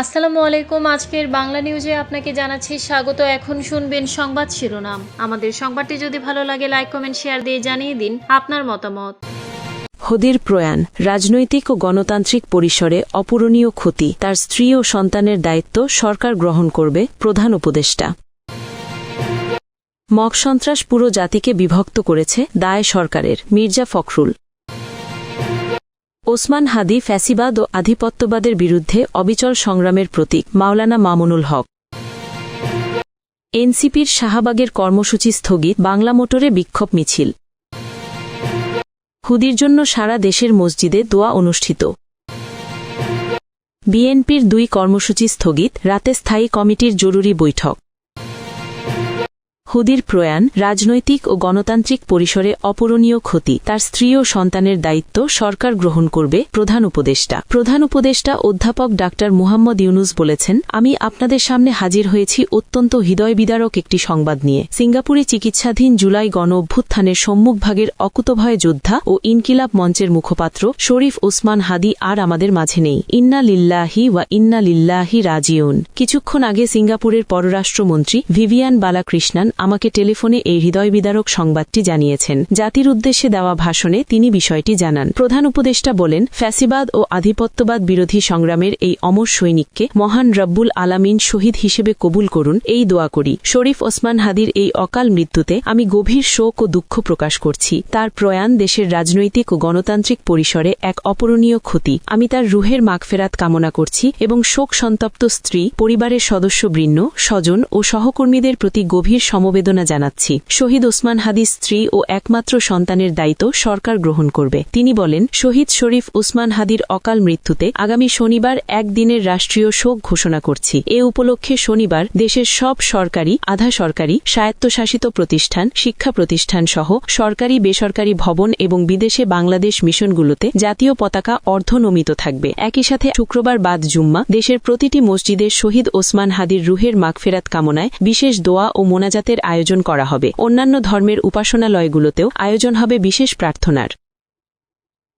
আসসালামু আলাইকুম। আজকের বাংলা নিউজে আপনাকে জানাচ্ছি স্বাগত। এখন শুনবেন সংবাদ শিরোনাম। আমাদের সংবাদটি যদি ভালো লাগে লাইক কমেন্ট শেয়ার দিয়ে জানিয়ে দিন আপনার মতামত। হদির প্রয়াণ, রাজনৈতিক ও গণতান্ত্রিক পরিসরে অপূরণীয় ক্ষতি, তার স্ত্রী ও সন্তানের দায়িত্ব সরকার গ্রহণ করবে প্রধান উপদেষ্টা। মগ সন্ত্রাস পুরো জাতিকে বিভক্ত করেছে দায় সরকারের, মির্জা ফখরুল। ওসমান হাদি ফ্যাসিবাদ ও আধিপত্যবাদের বিরুদ্ধে অবিচল সংগ্রামের প্রতীক মাওলানা মামুনুল হক। এনসিপির শাহবাগের কর্মসূচি স্থগিত বাংলা মোটরে বিক্ষোভ মিছিল। হুদির জন্য সারা দেশের মসজিদে দোয়া অনুষ্ঠিত। বিএনপির দুই কর্মসূচি স্থগিত, রাতে স্থায়ী কমিটির জরুরি বৈঠক। হুদির প্রয়াণ রাজনৈতিক ও গণতান্ত্রিক পরিসরে অপূরণীয় ক্ষতি। তার স্ত্রী ও সন্তানের দায়িত্ব সরকার গ্রহণ করবে প্রধান উপদেষ্টা। প্রধান উপদেষ্টা অধ্যাপক ডাক্তার মুহাম্মদ ইউনুস বলেছেন, আমি আপনাদের সামনে হাজির হয়েছি অত্যন্ত হৃদয়বিদারক একটি সংবাদ নিয়ে। সিঙ্গাপুরে চিকিৎসাধীন জুলাই গণ অভ্যুত্থানের সম্মুখভাগের অকুতভয় যোদ্ধা ও ইনকিলাব মঞ্চের মুখপাত্র শরীফ ওসমান হাদি আর আমাদের মাঝে নেই। ইন্না লিল্লাহি ওয়া ইন্না লিল্লাহি রাজিউন। কিছুক্ষণ আগে সিঙ্গাপুরের পররাষ্ট্রমন্ত্রী ভিভিয়ান বালাকৃষ্ণান আমাকে টেলিফোনে এই হৃদয় বিদারক সংবাদটি জানিয়েছেন। জাতির উদ্দেশ্যে দেওয়া ভাষণে তিনি বিষয়টি জানান। প্রধান উপদেষ্টা বলেন, ফ্যাসিবাদ ও আধিপত্যবাদ বিরোধী সংগ্রামের এই অমর সৈনিককে মহান রব্বুল আলামিন শহীদ হিসেবে কবুল করুন, এই দোয়া করি। শরীফ ওসমান হাদির এই অকাল মৃত্যুতে আমি গভীর শোক ও দুঃখ প্রকাশ করছি। তার প্রয়াণ দেশের রাজনৈতিক ও গণতান্ত্রিক পরিসরে এক অপূরণীয় ক্ষতি। আমি তার রুহের মাগফেরাত কামনা করছি এবং শোক সন্তপ্ত স্ত্রী, পরিবারের সদস্যবৃন্দ, স্বজন ও সহকর্মীদের প্রতি গভীর সমবেদনা জানাচ্ছি। শহীদ ওসমান হাদির স্ত্রী ও একমাত্র সন্তানের দায়িত্ব সরকার গ্রহণ করবে। তিনি বলেন, শহীদ শরীফ উসমান হাদির অকাল মৃত্যুতে আগামী শনিবার একদিনের রাষ্ট্রীয় শোক ঘোষণা করছি। এ উপলক্ষে শনিবার দেশের সব সরকারি, আধা সরকারি, স্বায়ত্তশাসিত প্রতিষ্ঠান, শিক্ষা প্রতিষ্ঠান সহ সরকারি, বেসরকারি ভবন এবং বিদেশে বাংলাদেশ মিশনগুলোতে জাতীয় পতাকা অর্ধনমিত থাকবে। একই সাথে শুক্রবার বাদ জুম্মা, দেশের প্রতিটি মসজিদে শহীদ ওসমান হাদির রুহের মাগফেরাত কামনায় বিশেষ দোয়া ও মোনাজাতের আয়োজন করা হবে। অন্যান্য ধর্মের উপাসনালয়গুলোতেও আয়োজন হবে বিশেষ প্রার্থনার।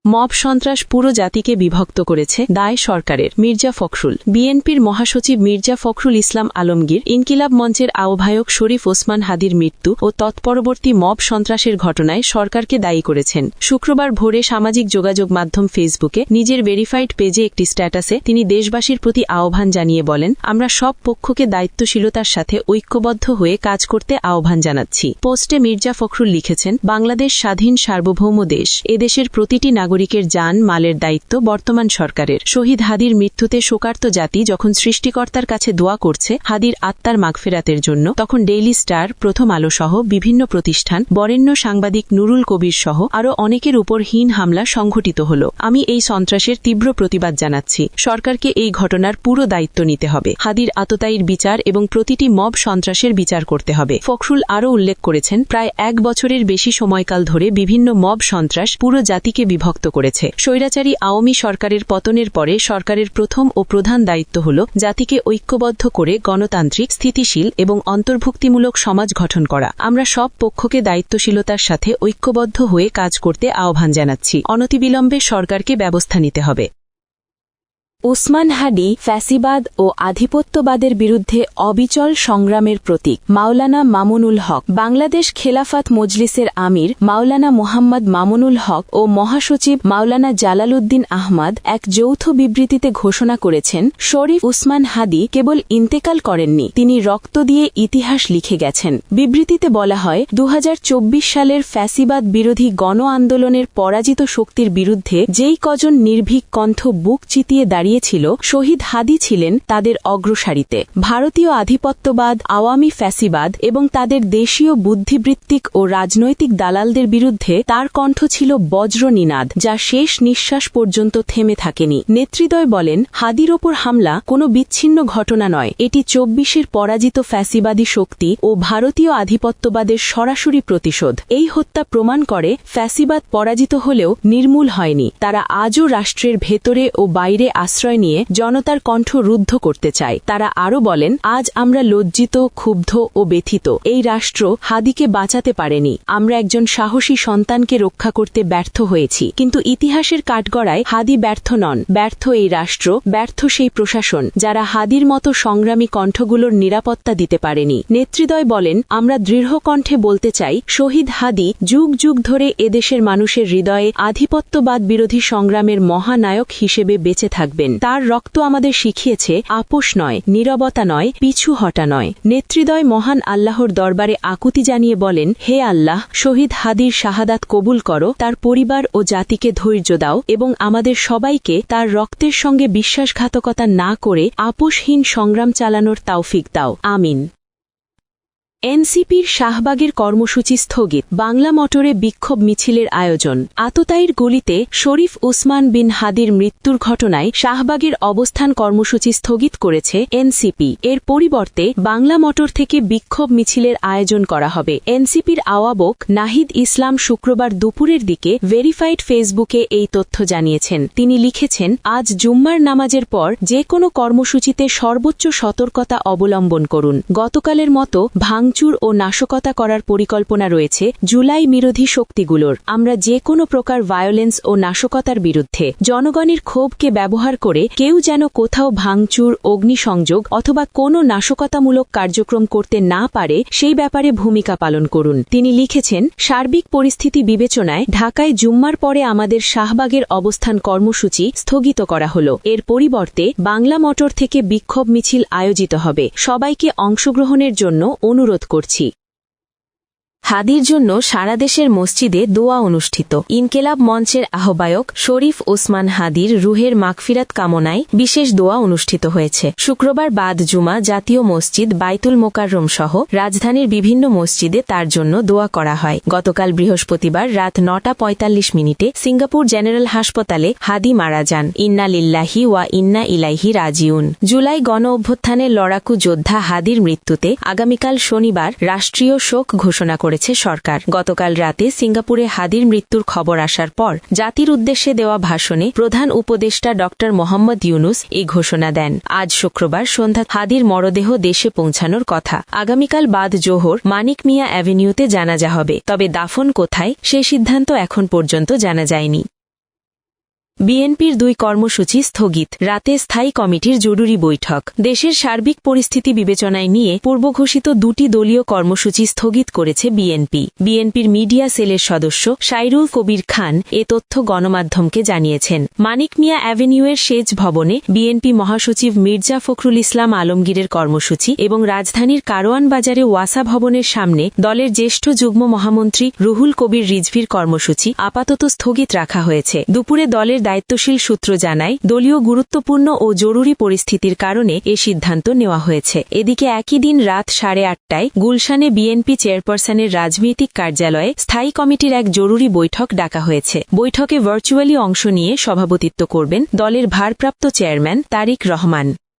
মব সন্ত্রাস পুরো জাতিকে বিভক্ত করেছে দায় সরকারের মির্জা ফখরুল। বিএনপির মহাসচিব মির্জা ফখরুল ইসলাম আলমগীর ইনকিলাব মঞ্চের আহ্বায়ক শরীফ ওসমান হাদির মৃত্যু ও তৎপরবর্তী মব সন্ত্রাসের ঘটনায় সরকারকে দায়ী করেছেন। শুক্রবার ভোরে সামাজিক যোগাযোগ মাধ্যম ফেসবুকে নিজের ভেরিফাইড পেজে একটি স্ট্যাটাসে তিনি দেশবাসীর প্রতি আহ্বান জানিয়ে বলেন, আমরা সব পক্ষকে দায়িত্বশীলতার সাথে ঐক্যবদ্ধ হয়ে কাজ করতে আহ্বান জানাচ্ছি। পোস্টে মির্জা ফখরুল লিখেছেন, বাংলাদেশ স্বাধীন সার্বভৌম দেশ। এদেশের প্রতিটি নাগরিকের যান, মালের দায়িত্ব বর্তমান সরকারের। শহীদ হাদির মৃত্যুতে শোকার্ত জাতি যখন সৃষ্টিকর্তার কাছে দোয়া করছে, হাদির আত্মার মাগফেরাতের জন্য, তখন ডেইলি স্টার, প্রথম আলো সহ বিভিন্ন প্রতিষ্ঠান, বরেণ্য সাংবাদিক নুরুল কবির সহ আরও অনেকের উপর হীন হামলা সংঘটিত হল। আমি এই সন্ত্রাসের তীব্র প্রতিবাদ জানাচ্ছি। সরকারকে এই ঘটনার পুরো দায়িত্ব নিতে হবে। হাদির আততায়ীর বিচার এবং প্রতিটি মব সন্ত্রাসের বিচার করতে হবে। ফখরুল আরও উল্লেখ করেছেন, প্রায় এক বছরের বেশি সময়কাল ধরে বিভিন্ন মব সন্ত্রাস পুরো জাতিকে বিভক্ত করেছে। স্বৈরাচারী আওয়ামী সরকারের পতনের পরে সরকারের প্রথম ও প্রধান দায়িত্ব হল জাতিকে ঐক্যবদ্ধ করে গণতান্ত্রিক, স্থিতিশীল এবং অন্তর্ভুক্তিমূলক সমাজ গঠন করা। আমরা সব পক্ষকে দায়িত্বশীলতার সাথে ঐক্যবদ্ধ হয়ে কাজ করতে আহ্বান জানাচ্ছি। অনতিবিলম্বে সরকারকে ব্যবস্থা নিতে হবে। ওসমান হাদি ফ্যাসিবাদ ও আধিপত্যবাদের বিরুদ্ধে অবিচল সংগ্রামের প্রতীক, মাওলানা মামুনুল হক। বাংলাদেশ খেলাফাত মজলিসের আমির, মাওলানা মোহাম্মদ মামুনুল হক ও মহাসচিব মাওলানা জালালউদ্দিন আহমদ এক যৌথ বিবৃতিতে ঘোষণা করেছেন, শরীফ উসমান হাদি কেবল ইন্তেকাল করেননি, তিনি রক্ত দিয়ে ইতিহাস লিখে গেছেন। বিবৃতিতে বলা হয় দু হাজার চব্বিশ সালের ফ্যাসিবাদ বিরোধী গণ আন্দোলনের পরাজিত শক্তির বিরুদ্ধে যেই কজন নির্ভীক কণ্ঠ বুক চিতিয়ে দাঁড়িয়ে দাঁড়িয়েছিল শহীদ হাদি ছিলেন তাদের অগ্রসারিতে। ভারতীয় আধিপত্যবাদ, আওয়ামী ফ্যাসিবাদ এবং তাদের দেশীয় বুদ্ধিবৃত্তিক ও রাজনৈতিক দালালদের বিরুদ্ধে তার কণ্ঠ ছিল বজ্র নিনাদ যা শেষ নিঃশ্বাস পর্যন্ত থেমে থাকেনি। নেতৃদয় বলেন, হাদির ওপর হামলা কোনো বিচ্ছিন্ন ঘটনা নয়। এটি চব্বিশের পরাজিত ফ্যাসিবাদী শক্তি ও ভারতীয় আধিপত্যবাদের সরাসরি প্রতিশোধ। এই হত্যা প্রমাণ করে, ফ্যাসিবাদ পরাজিত হলেও নির্মূল হয়নি। তারা আজও রাষ্ট্রের ভেতরে ও বাইরে আশ্রয় আশ্রয় নিয়ে জনতার কণ্ঠ রুদ্ধ করতে চায়। তারা আরও বলেন, আজ আমরা লজ্জিত, ক্ষুব্ধ ও ব্যথিত। এই রাষ্ট্র হাদিকে বাঁচাতে পারেনি। আমরা একজন সাহসী সন্তানকে রক্ষা করতে ব্যর্থ হয়েছি। কিন্তু ইতিহাসের কাঠগড়ায় হাদি ব্যর্থ নন। ব্যর্থ এই রাষ্ট্র, ব্যর্থ সেই প্রশাসন, যারা হাদির মতো সংগ্রামী কণ্ঠগুলোর নিরাপত্তা দিতে পারেনি। নেতৃদয় বলেন, আমরা দৃঢ় কণ্ঠে বলতে চাই, শহীদ হাদি যুগ যুগ ধরে এদেশের মানুষের হৃদয়ে আধিপত্যবাদ বিরোধী সংগ্রামের মহানায়ক হিসেবে বেঁচে থাকবেন। তার রক্ত আমাদের শিখিয়েছে, আপোষ নয়, নিরবতা নয়, পিছু হটা নয়। নেতৃদয় মহান আল্লাহর দরবারে আকুতি জানিয়ে বলেন, হে আল্লাহ, শহীদ হাদির শাহাদাত কবুল করো, তার পরিবার ও জাতিকে ধৈর্য দাও এবং আমাদের সবাইকে তার রক্তের সঙ্গে বিশ্বাসঘাতকতা না করে, আপোষহীন সংগ্রাম চালানোর তাওফিক দাও। আমিন। এনসিপির শাহবাগের কর্মসূচি স্থগিত। বাংলা মোটরে বিক্ষোভ মিছিলের আয়োজন। আততায়ীর গুলিতে শরীফ উসমান বিন হাদির মৃত্যুর ঘটনায় শাহবাগের অবস্থান কর্মসূচি স্থগিত করেছে এনসিপি। এর পরিবর্তে বাংলা মটর থেকে বিক্ষোভ মিছিলের আয়োজন করা হবে। এনসিপির আওয়াবক নাহিদ ইসলাম শুক্রবার দুপুরের দিকে ভেরিফাইড ফেসবুকে এই তথ্য জানিয়েছেন। তিনি লিখেছেন, আজ জুম্মার নামাজের পর যে কোনো কর্মসূচিতে সর্বোচ্চ সতর্কতা অবলম্বন করুন। গতকালের মতো ভাঙচুর ও নাশকতা করার পরিকল্পনা রয়েছে জুলাই বিরোধী শক্তিগুলোর। আমরা যে কোনো প্রকার ভায়োলেন্স ও নাশকতার বিরুদ্ধে জনগণের ক্ষোভকে ব্যবহার করে কেউ যেন কোথাও ভাঙচুর, অগ্নিসংযোগ অথবা কোনো নাশকতামূলক কার্যক্রম করতে না পারে, সেই ব্যাপারে ভূমিকা পালন করুন। তিনি লিখেছেন, সার্বিক পরিস্থিতি বিবেচনায় ঢাকায় জুম্মার পরে আমাদের শাহবাগের অবস্থান কর্মসূচি স্থগিত করা হল। এর পরিবর্তে বাংলা মোটর থেকে বিক্ষোভ মিছিল আয়োজিত হবে। সবাইকে অংশগ্রহণের জন্য অনুরোধ করছি। হাদির জন্য সারা দেশের মসজিদে দোয়া অনুষ্ঠিত। ইনকেলাব মঞ্চের আহ্বায়ক শরীফ ওসমান হাদির রুহের মাগফিরাত কামনায় বিশেষ দোয়া অনুষ্ঠিত হয়েছে। শুক্রবার বাদ জুমা জাতীয় মসজিদ বাইতুল মোকাররম সহ রাজধানীর বিভিন্ন মসজিদে তার জন্য দোয়া করা হয়। গতকাল বৃহস্পতিবার রাত নটা পঁয়তাল্লিশ মিনিটে সিঙ্গাপুর জেনারেল হাসপাতালে হাদি মারা যান। ইন্না লিল্লাহি ওয়া ইন্না ইলাইহি রাজিউন। জুলাই গণ অভ্যুত্থানের লড়াকু যোদ্ধা হাদির মৃত্যুতে আগামীকাল শনিবার রাষ্ট্রীয় শোক ঘোষণা করেছে সরকার। গতকাল রাতে সিঙ্গাপুরে হাদির মৃত্যুর খবর আসার পর জাতির উদ্দেশ্যে দেওয়া ভাষণে প্রধান উপদেষ্টা ড. মোহাম্মদ ইউনুস এই ঘোষণা দেন। আজ শুক্রবার সন্ধ্যা হাদির মরদেহ দেশে পৌঁছানোর কথা। আগামীকাল বাদ জোহর মানিক মিয়া অ্যাভিনিউতে জানাজা হবে। তবে দাফন কোথায় সে সিদ্ধান্ত এখন পর্যন্ত জানা যায়নি। বিএনপির দুই কর্মসূচি স্থগিত। রাতে স্থায়ী কমিটির জরুরি বৈঠক। দেশের সার্বিক পরিস্থিতি বিবেচনায় নিয়ে পূর্বঘোষিত দুটি দলীয় কর্মসূচি স্থগিত করেছে বিএনপি। বিএনপির মিডিয়া সেলের সদস্য সাইরুল কবির খান এ তথ্য গণমাধ্যমকে জানিয়েছেন। মানিক মিয়া অ্যাভিনিউয়ের সেচ ভবনে বিএনপি মহাসচিব মির্জা ফখরুল ইসলাম আলমগীরের কর্মসূচি এবং রাজধানীর কারওয়ান বাজারে ওয়াসা ভবনের সামনে দলের জ্যেষ্ঠ যুগ্ম মহামন্ত্রী রুহুল কবির রিজভির কর্মসূচি আপাতত স্থগিত রাখা হয়েছে। দুপুরে দলের দায়িত্বশীল সূত্র জানায়, দলীয় গুরুত্বপূর্ণ ও জরুরি পরিস্থিতির কারণে এ সিদ্ধান্ত নেওয়া হয়েছে। এদিকে একই দিন রাত সাড়ে আটটায় গুলশানে বিএনপি চেয়ারপারসনের রাজনৈতিক কার্যালয়ে স্থায়ী কমিটির এক জরুরি বৈঠক ডাকা হয়েছে। বৈঠকে ভার্চুয়ালি অংশ নিয়ে সভাপতিত্ব করবেন দলের ভারপ্রাপ্ত চেয়ারম্যান তারিক রহমান।